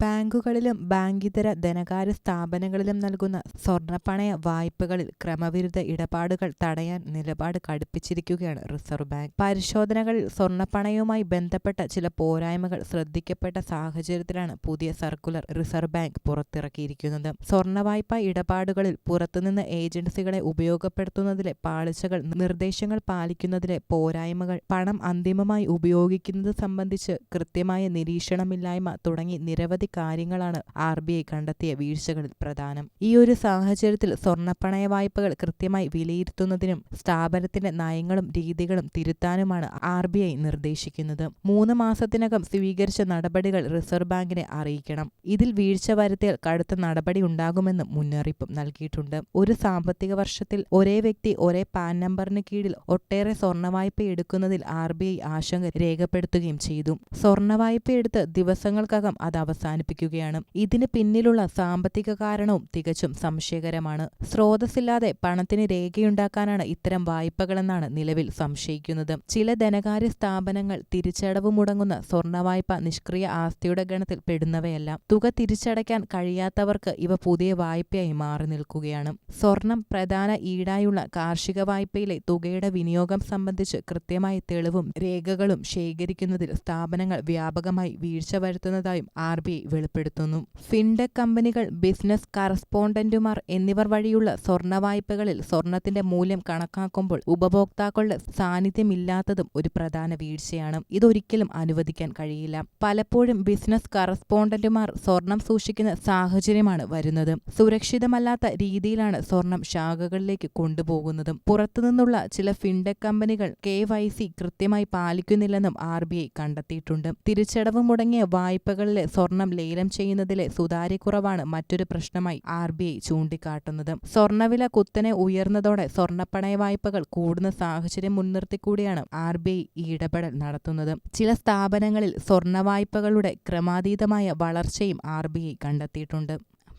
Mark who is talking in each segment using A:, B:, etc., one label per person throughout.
A: ബാങ്കുകളിലും ബാങ്കിതര ധനകാര്യ സ്ഥാപനങ്ങളിലും നൽകുന്ന സ്വർണപ്പണയ വായ്പകളിൽ ക്രമവിരുദ്ധ ഇടപാടുകൾ തടയാൻ നിലപാട് കടുപ്പിച്ചിരിക്കുകയാണ് റിസർവ് ബാങ്ക്. പരിശോധനകളിൽ സ്വർണപ്പണയവുമായി ബന്ധപ്പെട്ട ചില പോരായ്മകൾ ശ്രദ്ധിക്കപ്പെട്ട സാഹചര്യത്തിലാണ് പുതിയ സർക്കുലർ റിസർവ് ബാങ്ക് പുറത്തിറക്കിയിരിക്കുന്നത്. സ്വർണ വായ്പ ഇടപാടുകളിൽ പുറത്തുനിന്ന് ഏജൻസികളെ ഉപയോഗപ്പെടുത്തുന്നതിലെ പാളിച്ചകൾ നിർദ്ദേശങ്ങൾ പാലിക്കുന്നതിലെ പോരായ്മകൾ പണം അന്തിമമായി ഉപയോഗിക്കുന്നത് സംബന്ധിച്ച് കൃത്യമായ നിരീക്ഷണമില്ലായ്മ തുടങ്ങി നിരവധി കാര്യങ്ങളാണ് ആർ ബി ഐ കണ്ടെത്തിയ വീഴ്ചകളിൽ പ്രധാനം. ഈ ഒരു സാഹചര്യത്തിൽ സ്വർണപ്പണയ വായ്പകൾ കൃത്യമായി വിലയിരുത്തുന്നതിനും സ്ഥാപനത്തിന്റെ നയങ്ങളും രീതികളും തിരുത്താനുമാണ് ആർ ബി ഐ നിർദ്ദേശിക്കുന്നത്. മൂന്ന് മാസത്തിനകം സ്വീകരിച്ച നടപടികൾ റിസർവ് ബാങ്കിനെ അറിയിക്കണം. ഇതിൽ വീഴ്ച വരുത്തിയാൽ കടുത്ത നടപടി ഉണ്ടാകുമെന്നും മുന്നറിയിപ്പും നൽകിയിട്ടുണ്ട്. ഒരു സാമ്പത്തിക വർഷത്തിൽ ഒരേ വ്യക്തി ഒരേ പാൻ നമ്പറിന് കീഴിൽ ഒട്ടേറെ സ്വർണവായ്പ എടുക്കുന്നതിൽ ആർ ബി ഐ ആശങ്ക രേഖപ്പെടുത്തുകയും ചെയ്തു. സ്വർണവായ്പ എടുത്ത് ദിവസങ്ങൾക്കകം അത് അവസാനിപ്പിക്കുകയാണ്. ഇതിന് പിന്നിലുള്ള സാമ്പത്തിക കാരണവും തികച്ചും സംശയകരമാണ്. സ്രോതസ്സില്ലാതെ പണത്തിന് രേഖയുണ്ടാക്കാനാണ് ഇത്തരം വായ്പകളെന്നാണ് നിലവിൽ സംശയിക്കുന്നത്. ചില ധനകാര്യ സ്ഥാപനങ്ങൾ തിരിച്ചടവ് മുടങ്ങുന്ന സ്വർണ വായ്പ നിഷ്ക്രിയ ആസ്തിയുടെ ഗണത്തിൽ പെടുന്നവയല്ല. തുക തിരിച്ചടയ്ക്കാൻ കഴിയാത്തവർക്ക് ഇവ പുതിയ വായ്പയായി മാറി നിൽക്കുകയാണ്. സ്വർണം പ്രധാന ഈടായുള്ള കാർഷിക വായ്പയിലെ തുകയുടെ വിനിയോഗം സംബന്ധിച്ച് കൃത്യമായ തെളിവും രേഖകളും ശേഖരിക്കുന്നതിൽ സ്ഥാപനങ്ങൾ വ്യാപകമായി വീഴ്ച വരുത്തുന്നതായും ആർ ബി വെളിപ്പെടുത്തുന്നു. ഫിൻടെക് കമ്പനികൾ ബിസിനസ് കറസ്പോണ്ടന്റുമാർ എന്നിവർ വഴിയുള്ള സ്വർണ വായ്പകളിൽ സ്വർണത്തിന്റെ മൂല്യം കണക്കാക്കുമ്പോൾ ഉപഭോക്താക്കളുടെ സാന്നിധ്യമില്ലാത്തതും ഒരു പ്രധാന വീഴ്ചയാണ്. ഇതൊരിക്കലും അനുവദിക്കാൻ കഴിയില്ല. പലപ്പോഴും ബിസിനസ് കറസ്പോണ്ടന്റുമാർ സ്വർണം സൂക്ഷിക്കുന്ന സാഹചര്യമാണ് വരുന്നത്. സുരക്ഷിതമല്ലാത്ത രീതിയിലാണ് സ്വർണം ശാഖകളിലേക്ക് കൊണ്ടുപോകുന്നതും. പുറത്തുനിന്നുള്ള ചില ഫിൻടെക് കമ്പനികൾ കെ വൈ സി കൃത്യമായി പാലിക്കുന്നില്ലെന്നും ആർ ബി ഐ കണ്ടെത്തിയിട്ടുണ്ട്. തിരിച്ചടവ് മുടങ്ങിയ വായ്പകളിലെ സ്വർണം ലേലം ചെയ്യുന്നതിലെ സുതാര്യക്കുറവാണ് മറ്റൊരു പ്രശ്നമായി ആർ ബി ഐ ചൂണ്ടിക്കാട്ടുന്നത്. സ്വർണവില കുത്തനെ ഉയർന്നതോടെ സ്വർണപ്പണയ വായ്പകൾ കൂടുന്ന സാഹചര്യം മുൻനിർത്തിക്കൂടിയാണ് ആർ ബി ഐ ഈ ഇടപെടൽ നടത്തുന്നത്. ചില സ്ഥാപനങ്ങളിൽ സ്വർണ വായ്പകളുടെ ക്രമാതീതമായ വളർച്ചയും ആർ ബി ഐ കണ്ടെത്തിയിട്ടുണ്ട്.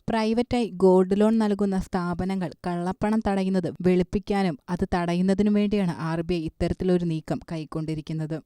A: പ്രൈവറ്റായി ഗോൾഡ് ലോൺ നൽകുന്ന സ്ഥാപനങ്ങൾ കള്ളപ്പണം തടയുന്നത് വെളുപ്പിക്കാനും അത് തടയുന്നതിനു വേണ്ടിയാണ് ആർ ബി ഐ ഇത്തരത്തിലൊരു നീക്കം കൈക്കൊണ്ടിരിക്കുന്നത്.